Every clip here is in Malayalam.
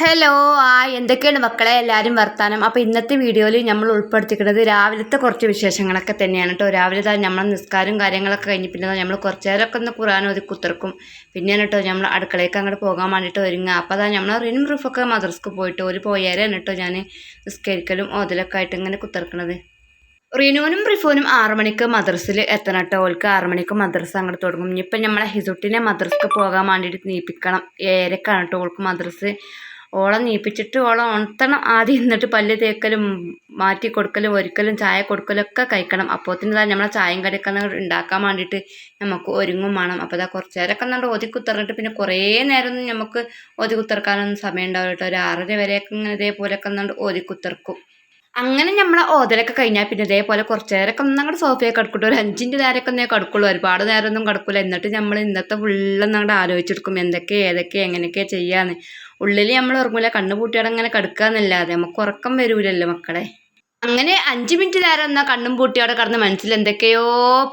ഹലോ ആ എന്തൊക്കെയാണ് മക്കളെ? എല്ലാവരും വർത്താനം. അപ്പോൾ ഇന്നത്തെ വീഡിയോയിൽ നമ്മൾ ഉൾപ്പെടുത്തിക്കുന്നത് രാവിലത്തെ കുറച്ച് വിശേഷങ്ങളൊക്കെ തന്നെയാണ് കേട്ടോ രാവിലെ തന്നെ നമ്മൾ നിസ്കാരവും കാര്യങ്ങളൊക്കെ കഴിഞ്ഞ് പിന്നെ നമ്മൾ കുറച്ച് നേരമൊക്കെ ഒന്ന് കുറാൻ ഒതുക്കി കുത്തിർക്കും. പിന്നെയാണ് കേട്ടോ നമ്മൾ അടുക്കളയ്ക്ക് അങ്ങോട്ട് പോകാൻ വേണ്ടിയിട്ട് ഒരുങ്ങുക. അപ്പോൾ അതാ നമ്മൾ റിനും റൂഫൊക്കെ മദ്രസ്ക്ക് പോയിട്ട് ഒരു പോയാലാണ് കേട്ടോ ഞാൻ നിസ്കരിക്കലും ഓതലൊക്കെ ആയിട്ട് ഇങ്ങനെ കുത്തിർക്കണത്. റിനുവിനും റിഫോനും ആറു മണിക്ക് മദ്രസിൽ എത്തണം കേട്ടോ ഓൾക്ക് ആറു മണിക്ക് മദ്രസ അങ്ങോട്ട് തുടങ്ങും. ഇനിയിപ്പം നമ്മളെ ഹിസുട്ടിനെ മദ്രസക്ക് പോകാൻ വേണ്ടിയിട്ട് നീപ്പിക്കണം. ഏരക്കാണ് കേട്ടോ ഓൾക്ക് മദ്രസ്. ഓളെ നീപ്പിച്ചിട്ട് ഓളെ ഉണർത്തണം. ആദ്യം എന്നിട്ട് പല്ല് തേക്കലും മാറ്റി കൊടുക്കലും ഒരുക്കലും ചായ കൊടുക്കലും ഒക്കെ കഴിക്കണം. അപ്പോത്തിന് ഇതാ നമ്മളെ ചായയും കടിയൊക്കെ ഉണ്ടാക്കാൻ വേണ്ടിയിട്ട് നമുക്ക് ഒരുങ്ങും വേണം. അപ്പോൾ ഇതാ കുറച്ച് നേരമൊക്കെ എന്നിട്ട് ഒതി കുത്തിറങ്ങിട്ട് പിന്നെ കുറേ നേരമൊന്നും നമുക്ക് ഒതി കുത്തിറക്കാനൊന്നും സമയം ഉണ്ടാവില്ല കേട്ടോ. ഒരു ആറര വരെയൊക്കെ ഇങ്ങനെ ഇതേപോലെയൊക്കെ എന്നിട്ട് ഒതി കുത്തിറക്കും അങ്ങനെ നമ്മളെ ഓതലൊക്കെ കഴിഞ്ഞാൽ പിന്നെ ഇതേപോലെ കുറച്ച് നേരമൊക്കെ ഒന്ന് അങ്ങോട്ട് സോഫയൊക്കെ കിടക്കട്ടെ. ഒരു അഞ്ചിന്റെ നേരമൊക്കെ ഒന്നേ കിടക്കുള്ളൂ. ഒരുപാട് നേരമൊന്നും കിടക്കില്ല എന്നിട്ട് നമ്മൾ ഇന്നത്തെ ഫുള്ളൊന്നും അങ്ങോട്ട് ആലോചിച്ചെടുക്കും. എന്തൊക്കെ ഏതൊക്കെ എങ്ങനെയൊക്കെ ചെയ്യാന്ന്. ഉള്ളിൽ നമ്മൾ ഉറങ്ങില്ല കണ്ണു പൂട്ടിയാടെ അങ്ങനെ കിടക്കാന്നല്ലാതെ. നമുക്ക് ഉറക്കം വരൂലല്ലോ മക്കളെ. അങ്ങനെ അഞ്ച് മിനിറ്റ് നേരം എന്നാൽ കണ്ണും പൂട്ടി അവിടെ കടന്ന് മനസ്സിൽ എന്തൊക്കെയോ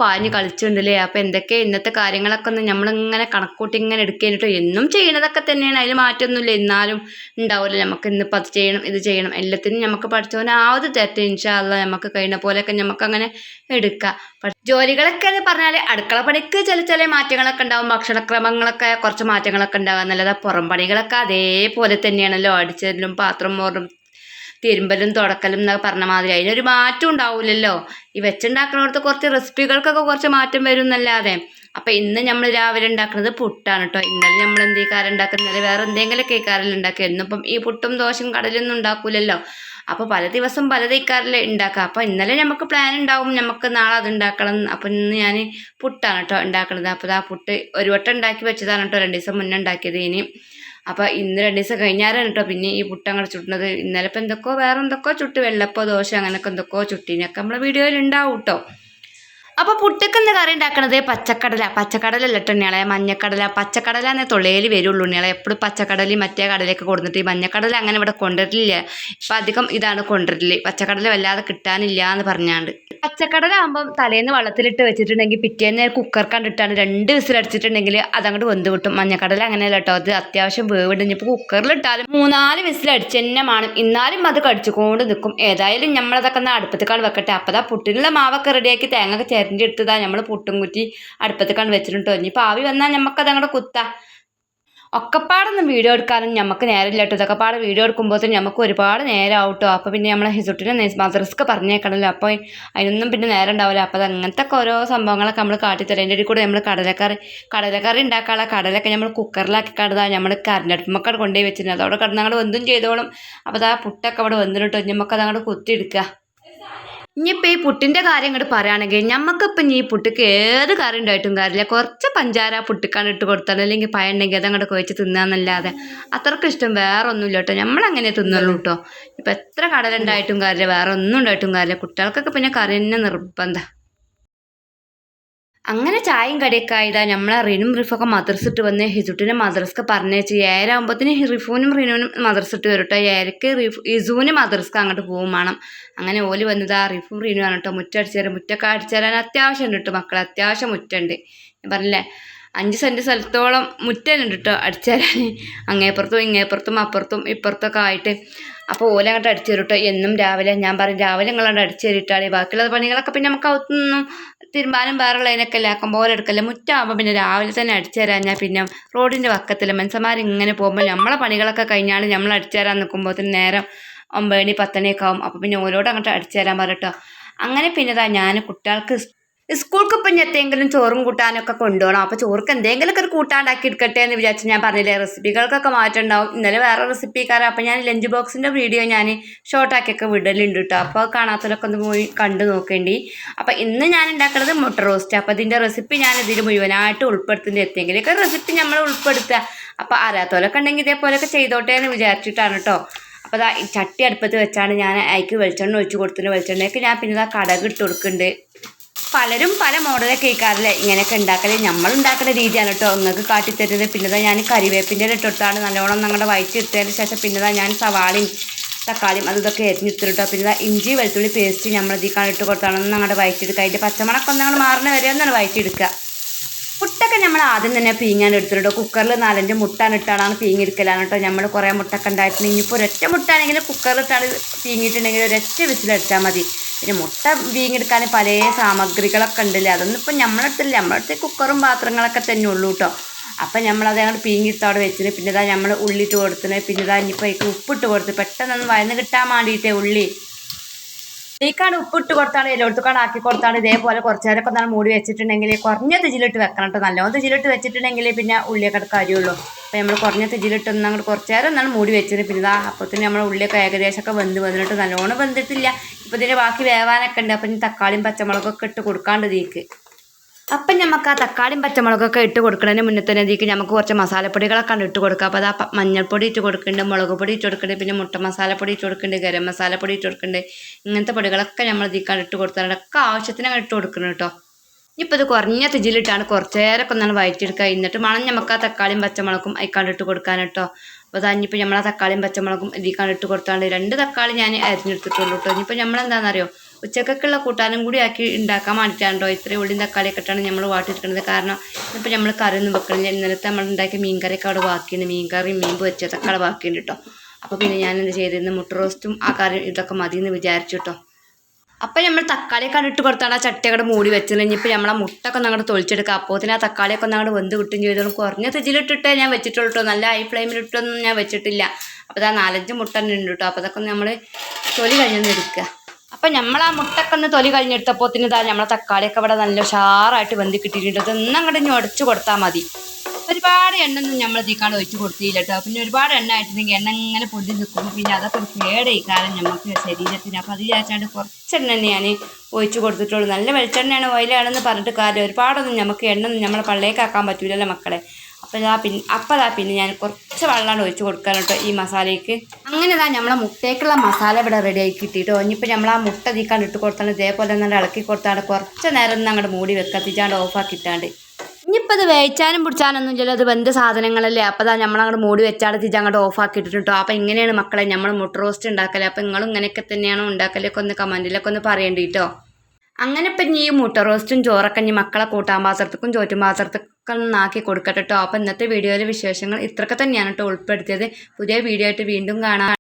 പാഞ്ഞ് കളിച്ചിട്ടുണ്ടല്ലേ? അപ്പോൾ എന്തൊക്കെ ഇന്നത്തെ കാര്യങ്ങളൊക്കെ ഒന്ന് നമ്മളിങ്ങനെ കണക്കൂട്ടി ഇങ്ങനെ എടുക്കാനിട്ടോ എന്നും ചെയ്യണതൊക്കെ തന്നെയാണ്. അതിൽ മാറ്റമൊന്നുമില്ല എന്നാലും ഉണ്ടാവില്ല നമുക്ക് ഇന്നിപ്പോൾ അത് ചെയ്യണം ഇത് ചെയ്യണം. എല്ലാത്തിനും നമുക്ക് പഠിച്ചവനെ ആ ഒരു തെറ്റ് ഇൻഷാല്ല നമുക്ക് കഴിയുന്ന പോലെയൊക്കെ നമുക്ക് അങ്ങനെ എടുക്കാം ജോലികളൊക്കെ എന്ന് പറഞ്ഞാൽ അടുക്കള പണിക്ക് ചില ചില മാറ്റങ്ങളൊക്കെ ഉണ്ടാവും. ഭക്ഷണക്രമങ്ങളൊക്കെ കുറച്ച് മാറ്റങ്ങളൊക്കെ ഉണ്ടാവുക എന്നല്ലാതെ പുറം പണികളൊക്കെ അതേപോലെ തന്നെയാണല്ലോ. അടിച്ചതിലും പാത്രം മോറും തിരുമ്പലും തുടക്കലും എന്നൊക്കെ പറഞ്ഞ മാതിരി. അതിനൊരു മാറ്റം ഉണ്ടാവില്ലല്ലോ ഈ വെച്ചുണ്ടാക്കുന്നിടത്ത് കുറച്ച് റെസിപ്പികൾക്കൊക്കെ കുറച്ച് മാറ്റം വരും എന്നല്ലാതെ അപ്പം ഇന്ന് നമ്മൾ രാവിലെ ഉണ്ടാക്കുന്നത് പുട്ടാണ് കേട്ടോ ഇന്നലെ നമ്മൾ എന്ത് കാരം ഉണ്ടാക്കുന്നത് വേറെ എന്തെങ്കിലും കേക്കാറിൽ ഉണ്ടാക്കുക ഇന്നിപ്പം ഈ പുട്ടും ദോശയും കടലൊന്നും ഉണ്ടാക്കൂലല്ലോ. അപ്പോൾ പല ദിവസം പല തേക്കാറിൽ ഉണ്ടാക്കുക അപ്പോൾ ഇന്നലെ നമുക്ക് പ്ലാൻ ഉണ്ടാവും. നമുക്ക് നാളെ അത് ഉണ്ടാക്കണം. അപ്പം ഇന്ന് ഞാൻ പുട്ടാണ് കേട്ടോ ഉണ്ടാക്കുന്നത് അപ്പോൾ ആ പുട്ട് ഒരു വട്ടം ഉണ്ടാക്കി വെച്ചതാണ് കേട്ടോ രണ്ട് ദിവസം മുന്നേ ഉണ്ടാക്കിയത്. ഇനി അപ്പോൾ ഇന്ന് രണ്ട് ദിവസം കഴിഞ്ഞാലാണ് കേട്ടോ പിന്നെ ഈ പുട്ട് അങ്ങോട്ട് ചുട്ടുന്നത് ഇന്നലെ ഇപ്പൊ എന്തൊക്കെയോ വേറെ എന്തൊക്കെയോ ചുട്ട് വെള്ളപ്പോ ദോശ അങ്ങനെയൊക്കെ എന്തൊക്കെയോ ചുട്ടിനൊക്കെ നമ്മളെ വീഡിയോയിൽ ഉണ്ടാവും കേട്ടോ അപ്പോൾ പുട്ടക്കെന്ന് കറി ഉണ്ടാക്കണത്? പച്ചക്കടല. പച്ചക്കടലല്ല കേട്ടോ ഉണ്ണിയാളെ. മഞ്ഞക്കടല. പച്ചക്കടല എന്നേ തൊള്ളയിൽ വരുള്ളൂ ഉണ്ണിയാളെ. എപ്പോഴും പച്ചക്കടലി മറ്റേ കടലയൊക്കെ കൊടുത്തിട്ട് ഈ മഞ്ഞക്കടല അങ്ങനെ ഇവിടെ കൊണ്ടുവരില്ല ഇപ്പം അധികം ഇതാണ് കൊണ്ടിട്ടില്ല പച്ചക്കടല വല്ലാതെ കിട്ടാനില്ല എന്ന് പറഞ്ഞാണ്ട്. പച്ചക്കടല ആകുമ്പം തലേന്ന് വെള്ളത്തിലിട്ട് വെച്ചിട്ടുണ്ടെങ്കിൽ പിറ്റേന്ന് കുക്കർ കണ്ടിട്ടാണ് രണ്ട് വിസിലടിച്ചിട്ടുണ്ടെങ്കിൽ അതങ്ങോട്ട് വെന്ത് കിട്ടും. മഞ്ഞക്കടല അങ്ങനെയല്ല കേട്ടോ അത് അത്യാവശ്യം വേവിണ്ട്. ഇപ്പൊ കുക്കറിലിട്ടാലും മൂന്നാൽ വിസിലടിച്ച് തന്നെ മാണം. എന്നാലും അത് കടിച്ചുകൊണ്ട് നിൽക്കും ഏതായാലും നമ്മളതൊക്കെ ഒന്ന് അടുപ്പത്തേക്കാൾ വെക്കട്ടെ. അപ്പോൾ ആ പുട്ടിനുള്ള മാവൊക്കെ റെഡിയാക്കി തേങ്ങ ഒക്കെ ചിരണ്ടിയെടുത്തതാ നമ്മൾ പുട്ടും കുറ്റി അടുപ്പത്തേക്കാണ് വെച്ചിട്ടുണ്ട്? ഇനിയിപ്പോൾ ആവി വന്നാൽ നമുക്കത് അങ്ങോട്ട് കുത്താം. ഒക്കെപ്പാടൊന്നും വീഡിയോ എടുക്കാനും നമുക്ക് നേരമില്ല കേട്ടോ ഇതൊക്കെ പാടെ വീഡിയോ എടുക്കുമ്പോഴത്തേനും നമുക്ക് ഒരുപാട് നേരം ആവട്ടോ അപ്പോൾ പിന്നെ നമ്മളെ ഹിസുട്ടിനെ മദ്രസ്ക്ക് പറഞ്ഞേക്കണമല്ലോ അപ്പോൾ അതിനൊന്നും പിന്നെ നേരം ഉണ്ടാവില്ല അപ്പോൾ അങ്ങനത്തെ ഓരോ സംഭവങ്ങളൊക്കെ നമ്മൾ കാട്ടിത്തരാം. അതിന്റെ ഇടയിൽ കൂടെ നമ്മൾ കടലക്കറി കടലക്കറി ഉണ്ടാക്കാനുള്ള കടലൊക്കെ നമ്മൾ കുക്കറിലാക്കി കടതാ നമ്മൾ കരണ്ടടുപ്പമൊക്കെ കൊണ്ടുപോയി വെച്ചിട്ടുണ്ട് അതവിടെ കിടന്ന് വെന്തും ചെയ്തോളും. അപ്പോൾ ആ പുട്ടൊക്കെ അവിടെ വെന്തിട്ടോ നമുക്കത് അങ്ങോട്ട് കുത്തിയെടുക്കുക ഇനിയിപ്പോൾ ഈ പുട്ടിന്റെ കാര്യം ഇങ്ങോട്ട് പറയുകയാണെങ്കിൽ ഞമ്മക്കിപ്പം ഈ പുട്ടിക്ക് ഏത് കറി ഉണ്ടായിട്ടും കാര്യമില്ല. കുറച്ച് പഞ്ചാര പുട്ടിക്കാണ് ഇട്ട് കൊടുത്താൽ അല്ലെങ്കിൽ പഴം ഉണ്ടെങ്കിൽ അതങ്ങോട്ട് കുഴച്ച് തിന്നാന്നല്ലാതെ അത്രക്കും ഇഷ്ടം വേറെ ഒന്നുമില്ല കേട്ടോ. നമ്മളങ്ങനെ തിന്നുള്ളൂ കേട്ടോ. ഇപ്പം എത്ര കടലുണ്ടായിട്ടും കാര്യമില്ല. വേറെ ഒന്നും ഉണ്ടായിട്ടും കാര്യമില്ല. കുട്ടികൾക്കൊക്കെ പിന്നെ കറി തന്നെ നിർബന്ധം. അങ്ങനെ ചായയും കടയൊക്കെ ആയതാ നമ്മളെ റിനും റിഫൊക്കെ മദ്രസിട്ട് വന്ന് ഹിസുട്ടിനെ മദ്രസ്ക്ക് പറഞ്ഞേച്ച് ഏഴാകുമ്പോഴത്തേന് റിഫുവിനും റിനുവിനും മദ്രസിട്ട് വരും കേട്ടോ ഏരക്ക് റിഫു ഇസുവിന് മദ്രസ്ക്ക് അങ്ങോട്ട് പോകും വേണം. അങ്ങനെ ഓൽ വന്നതാ റിഫും റിനു ആണ് കേട്ടോ മുറ്റടിച്ചു തരാം മുറ്റൊക്കെ അടിച്ചു തരാൻ അത്യാവശ്യം ഉണ്ട് കേട്ടോ മക്കളെ. അത്യാവശ്യം മുറ്റുണ്ട്. ഞാൻ പറഞ്ഞില്ലേ അഞ്ച് സെന്റ് സ്ഥലത്തോളം മുറ്റനുണ്ട് കേട്ടോ അടിച്ചു തരാൻ അങ്ങേപ്പുറത്തും ഇങ്ങേപ്പുറത്തും അപ്പുറത്തും ഇപ്പുറത്തൊക്കെ ആയിട്ട്. അപ്പോൾ ഓല അങ്ങോട്ട് അടിച്ചു തരും കേട്ടോ എന്നും രാവിലെ ഞാൻ പറയും രാവിലെ നിങ്ങളങ്ങോട്ട് അടിച്ചു തരിട്ടാളി. ബാക്കിയുള്ള പണികളൊക്കെ പിന്നെ നമുക്ക് അകത്തുനിന്നും തിരുമ്പാനും വേറെയുള്ളതിനൊക്കെ അല്ലേ ആക്കും. പോലെ എടുക്കല്ലേ? മുറ്റാകുമ്പോൾ പിന്നെ രാവിലെ തന്നെ അടിച്ചു ഞാൻ പിന്നെ റോഡിന്റെ വക്കത്തിൽ മനുഷ്യന്മാർ ഇങ്ങനെ പോകുമ്പോൾ നമ്മളെ പണികളൊക്കെ കഴിഞ്ഞാൽ നമ്മൾ അടിച്ചു തരാൻ നിൽക്കുമ്പോഴത്തേന് നേരം ഒമ്പത് മണി പത്തണിയൊക്കെ ആവും. അപ്പോൾ പിന്നെ ഓരോട് അങ്ങോട്ട് അടിച്ചു തരാൻ പറയട്ടോ അങ്ങനെ പിന്നെതാ ഞാൻ കുട്ടികൾക്ക് സ്കൂൾക്ക് ഇനി എന്തെങ്കിലും ചോറും കൂട്ടാനൊക്കെ കൊണ്ടുപോകണം. അപ്പോൾ ചോർക്ക് എന്തെങ്കിലുമൊക്കെ ഒരു കൂട്ടാണ്ടാക്കി എടുക്കട്ടെ എന്ന് വിചാരിച്ച് ഞാൻ പറഞ്ഞില്ലേ റെസിപ്പികൾക്കൊക്കെ മാറ്റം ഉണ്ടാവും ഇന്നലെ വേറെ റെസിപ്പിക്കാരൻ അപ്പോൾ ഞാൻ ലഞ്ച് ബോക്സിന്റെ വീഡിയോ ഞാൻ ഷോർട്ടാക്കിയൊക്കെ വിടലുണ്ട് കേട്ടോ. അപ്പോൾ കാണാത്തവരൊക്കെ ഒന്ന് പോയി കണ്ടു നോക്കേണ്ടി. അപ്പോൾ ഇന്ന് ഞാൻ ഉണ്ടാക്കുന്നത് മുട്ട റോസ്റ്റ് അപ്പോൾ ഇതിന്റെ റെസിപ്പി ഞാൻ ഇതിൽ മുഴുവനായിട്ട് ഉൾപ്പെടുത്തുന്നത് എത്തിയെങ്കിലൊക്കെ റെസിപ്പി നമ്മൾ ഉൾപ്പെടുത്തുക. അപ്പോൾ അറിയാത്തവരൊക്കെ ഉണ്ടെങ്കിൽ ഇതേപോലെയൊക്കെ ചെയ്തോട്ടെ എന്ന് വിചാരിച്ചിട്ടാണ് കേട്ടോ. അപ്പോൾ അതാ ചട്ടി അടുപ്പത്ത് വെച്ചാണ് ഞാൻ അതിക്ക് വെളിച്ചെണ്ണ ഒഴിച്ച് കൊടുത്തിട്ട് വെളിച്ചെണ്ണയ്ക്ക് ഞാൻ പിന്നെ ഇതാ കടക് ഇട്ട് കൊടുക്കുന്നുണ്ട്. പലരും പല മോഡലൊക്കെ കേൾക്കാറില്ലേ? ഇങ്ങനെയൊക്കെ ഉണ്ടാക്കൽ. നമ്മൾ ഉണ്ടാക്കുന്ന രീതിയാണ് കേട്ടോ. നിങ്ങൾക്ക് കാട്ടിത്തരുന്നത്. പിന്നെതാ ഞാൻ കരിവേപ്പിന്റെ ഇട്ടിട്ടാണ് നല്ലോണം ഞങ്ങളുടെ വയറ്റിയെടുത്തതിന് ശേഷം പിന്നെതാ ഞാൻ സവാളയും തക്കാളിയും അത് ഇതൊക്കെ എരിഞ്ഞിട്ടിട്ട് പിന്നെ ഇഞ്ചി വെളുത്തുള്ളി പേസ്റ്റ് നമ്മൾ ഇതിൽ ഇട്ട് കൊടുത്താണ്. ഞങ്ങളുടെ വയറ്റിയെടുക്കുക അതിന്റെ പച്ചമണക്കം ഒന്ന് അങ്ങോട്ട് മാറുന്ന വരെ ഒന്നാണ് വയറ്റിയെടുക്കുക മുട്ടൊക്കെ നമ്മൾ ആദ്യം തന്നെ പീങ്ങാൻ എടുത്തിട്ടോ കുക്കറിൽ നാലഞ്ച് മുട്ടാൻ ഇട്ടാണ് പീങ്ങിയെടുക്കലാണ് കേട്ടോ. നമ്മൾ കുറേ മുട്ടൊക്കെ ഉണ്ടായിട്ടുണ്ട്. ഇനിയിപ്പോൾ ഒരൊറ്റ മുട്ടാണെങ്കിൽ കുക്കറിലിട്ടാണ് പീങ്ങിയിട്ടുണ്ടെങ്കിൽ ഒരൊറ്റ വിസിലടിച്ചാൽ മതി. പിന്നെ മുട്ട വീങ്ങെടുക്കാൻ പല സാമഗ്രികളൊക്കെ ഉണ്ടല്ലേ? അതൊന്നും ഇപ്പം നമ്മളുടെ നമ്മളടുത്ത് കുക്കറും പാത്രങ്ങളൊക്കെ തന്നെ ഉള്ളൂ കേട്ടോ അപ്പം നമ്മളത് അങ്ങോട്ട് പീങ്ങിയിട്ട് അവിടെ വെച്ചിന്. പിന്നെ ഇതാ നമ്മൾ ഉള്ളിട്ട് കൊടുത്തിന് പിന്നെ ഇതാ ഇനിയിപ്പോൾ ഉപ്പിട്ട് കൊടുത്ത് പെട്ടെന്നൊന്ന് വയന്ന് കിട്ടാൻ വേണ്ടിയിട്ടേ ഉള്ളി. ഇതിലേക്കാണ് ഉപ്പിട്ട് കൊടുത്താണ് എല്ലായിടത്തുക്കാണ് ആക്കി കൊടുത്താണ് ഇതേപോലെ കുറച്ച് നേരമൊക്കെ ഒന്നാണ് മൂടി വെച്ചിട്ടുണ്ടെങ്കിൽ കുറഞ്ഞ തിജിലിട്ട് വെക്കണം കേട്ടോ. നല്ലോണം തിജിലിട്ട് വെച്ചിട്ടുണ്ടെങ്കിൽ പിന്നെ ഉള്ളിയൊക്കെ കാര്യമുള്ളൂ അപ്പോൾ നമ്മൾ കുറഞ്ഞ തിജിലിട്ട് ഒന്ന് അങ്ങോട്ട് കുറച്ച് നേരം ഒന്നാണ് മൂടി വെച്ചത് പിന്നെ ഇതാ അപ്പോഴത്തേന് നമ്മൾ ഉള്ളിയൊക്കെ ഏകദേശമൊക്കെ വെന്ത് വന്നിട്ട് നല്ലോണം വെന്തിട്ടില്ല. ഇപ്പോൾ ഇതിന്റെ ബാക്കി വേവാനൊക്കെ ഉണ്ട്. അപ്പം ഇനി തക്കാളിയും പച്ചമുളകൊക്കെ ഇട്ട് കൊടുക്കാണ്ട് ഇതിക്ക് അപ്പം നമുക്ക് ആ തക്കാളിയും പച്ചമുളകൊക്കെ ഇട്ട് കൊടുക്കുന്നതിന് മുന്നേ തന്നെ ഇതിലേക്ക് നമുക്ക് കുറച്ച് മസാലപ്പൊടികളൊക്കെ ഇട്ട് കൊടുക്കുക അപ്പോൾ അത് മഞ്ഞൾപ്പൊടി ഇട്ട് കൊടുക്കുന്നുണ്ട് മുളക് പൊടി ഇട്ട് കൊടുക്കുന്നുണ്ട് പിന്നെ മുട്ട മസാലപ്പൊടി ഇട്ട് കൊടുക്കുന്നുണ്ട് ഗരം മസാലപ്പൊടി ഇട്ട് കൊടുക്കുന്നുണ്ട് ഇങ്ങനത്തെ പൊടികളൊക്കെ നമ്മൾ ഇതിക്കാണ് ഇട്ട് കൊടുത്താൽ ഒക്കെ ആവശ്യത്തിന് ഇട്ട് കൊടുക്കണം കേട്ടോ ഇപ്പോൾ ഇത് കുറഞ്ഞ തിജിലിട്ടാണ് കുറച്ച് നേരമൊക്കെ ഒന്നാണ് വയറ്റിയെടുക്കുക. എന്നിട്ട് മണം നമുക്ക് ആ തക്കാളിയും പച്ചമുളകും അയക്കാണ്ട് ഇട്ട് കൊടുക്കാൻ കേട്ടോ അപ്പോൾ അതാ ഇനിയിപ്പോൾ നമ്മൾ ആ തക്കാളിയും പച്ചമുളകും ഇതിക്കാണ്ട് ഇട്ട് കൊടുത്താണ്ട് രണ്ട് തക്കാളി ഞാൻ അരിഞ്ഞെടുത്തിട്ടുള്ളൂ കേട്ടോ ഇനിയിപ്പോൾ നമ്മൾ എന്താണെന്നറിയോ ഉച്ചക്കൊക്കെയുള്ള കൂട്ടാനും കൂടി ആക്കി ഉണ്ടാക്കാൻ വേണ്ടിയിട്ടാണ് ഇത്രയും ഉള്ളിയും തക്കാളിയൊക്കെ ഇട്ടാണ് നമ്മൾ വാട്ടിയെടുക്കുന്നത് കാരണം ഇപ്പോൾ നമ്മൾ കറിയൊന്നും വെക്കണില്ല. ഇന്നലത്തെ നമ്മൾ ഉണ്ടാക്കിയ മീൻ കറിയൊക്കെ അവിടെ ബാക്കിയുണ്ട്. മീൻ കറിയും മീൻ പൊരിച്ചതൊക്കെ തക്കാളി ബാക്കിയുണ്ട് കേട്ടോ അപ്പോൾ പിന്നെ ഞാൻ എന്ത് ചെയ്തിരുന്നു? മുട്ട റോസ്റ്റും ആ കറി ഇതൊക്കെ മതി എന്ന് വിചാരിച്ചു കേട്ടോ അപ്പം നമ്മൾ തക്കാളിയൊക്കെ ഇട്ട് കൊടുത്താണ് ആ ചട്ടിയൊക്കെ മൂടി വെച്ചത്. ഇനിയിപ്പോൾ നമ്മളെ മുട്ടൊക്കെ ഒന്ന് അങ്ങോട്ട് തൊളിച്ചെടുക്കുക അപ്പോൾ തന്നെ ആ തക്കാളിയൊക്കെ ഒന്ന് അങ്ങോട്ട് വെന്ത് കിട്ടും ചെയ്തോളും കുറഞ്ഞ തെജിലിട്ടിട്ടേ ഞാൻ വെച്ചിട്ടുള്ളൂ കേട്ടോ നല്ല ഹൈ ഫ്ലെയിമിലിട്ടൊന്നും ഞാൻ വെച്ചിട്ടില്ല. അപ്പോൾ ആ നാലഞ്ച് മുട്ട ഉണ്ട് കേട്ടോ അപ്പോൾ അതൊക്കെ നമ്മൾ തൊലി കഴിഞ്ഞൊന്ന് എടുക്കുക അപ്പം നമ്മൾ ആ മുട്ടൊക്കെ ഒന്ന് തൊലി കഴിഞ്ഞെടുത്തപ്പോൾ ഇതാ നമ്മളെ തക്കാളിയൊക്കെ ഇവിടെ നല്ല ഉഷാറായിട്ട് ബന്ധി കിട്ടിയിട്ടുണ്ട്. ഇതൊന്നും അങ്ങോട്ട് ഇനി ഉടച്ചു കൊടുത്താൽ മതി. ഒരുപാട് എണ്ണ ഒന്നും നമ്മൾ തീക്കാണ്ട് ഒഴിച്ച് കൊടുത്തില്ല പിന്നെ ഒരുപാട് എണ്ണ ആയിട്ടുണ്ടെങ്കിൽ എണ്ണ ഇങ്ങനെ പൊടി നിൽക്കുമ്പോൾ പിന്നെ അതൊക്കെ ഒരു കേടായി കാരണം നമുക്ക് ശരീരത്തിന്. അപ്പം അത് വിചാരിച്ചാണ്ട് കുറച്ച് എണ്ണ തന്നെ ഞാൻ ഒഴിച്ച് കൊടുത്തിട്ടുള്ളൂ. നല്ല വെളിച്ചെണ്ണയാണ് ഓയിലാണെന്ന് പറഞ്ഞിട്ട് കാര്യം ഒരുപാടൊന്നും നമുക്ക് എണ്ണ നമ്മളെ പള്ളിലേക്ക് ആക്കാൻ പറ്റൂലല്ലോ മക്കളെ. അപ്പോൾ ഇതാ പിന്നെ അപ്പോൾ ഇതാ പിന്നെ ഞാൻ കുറച്ച് വെള്ളമാണ് ഒഴിച്ച് കൊടുക്കാൻ കേട്ടോ ഈ മസാലയ്ക്ക്. അങ്ങനെ ഇതാ നമ്മളെ മുട്ടയ്ക്കുള്ള മസാല ഇവിടെ റെഡി ആക്കി കിട്ടിയിട്ടോ ഇനിയിപ്പോൾ നമ്മൾ ആ മുട്ട തീക്കാണ്ട് ഇട്ട് കൊടുത്താണ് ഇതേപോലെ തന്നെ ഇളക്കി കൊടുത്താണ്ട് കുറച്ച് നേരം ഒന്ന് അങ്ങോട്ട് മൂടി വെക്കത്തിച്ചാണ്ട് ഓഫാക്കിയിട്ടാണ്ട് ഇനിയിപ്പോൾ അത് വേവിച്ചാനും പിടിച്ചാനൊന്നും ചില അത് വെന്ത സാധനങ്ങളല്ലേ? അപ്പോൾ അതാ നമ്മളങ്ങോട്ട് മൂടി വെച്ചാണ്ട് തിരിച്ച് അങ്ങോട്ട് ഓഫ് ആക്കിയിട്ടുണ്ട് കേട്ടോ അപ്പോൾ ഇങ്ങനെയാണ് മക്കളെ നമ്മൾ മുട്ട റോസ്റ്റ് ഉണ്ടാക്കൽ അപ്പോൾ നിങ്ങളും ഇങ്ങനെയൊക്കെ തന്നെയാണോ ഉണ്ടാക്കലൊക്കെ ഒന്ന് കമന്റിലൊക്കെ ഒന്ന് പറയേണ്ടി കേട്ടോ അങ്ങനെ ഇപ്പം ഈ മുട്ട റോസ്റ്റും ചോറൊക്കെ ഇനി മക്കളെ കൂട്ടാൻ പാത്രത്തേക്കും ചോറ്റും പാത്രത്തിക്കും ഒന്ന് ആക്കി കൊടുക്കട്ടെ കേട്ടോ അപ്പോൾ ഇന്നത്തെ വീഡിയോയിലെ വിശേഷങ്ങൾ ഇത്രയൊക്കെ തന്നെയാണ് കേട്ടോ ഉൾപ്പെടുത്തിയത്. പുതിയ വീഡിയോ ആയിട്ട് വീണ്ടും കാണാം.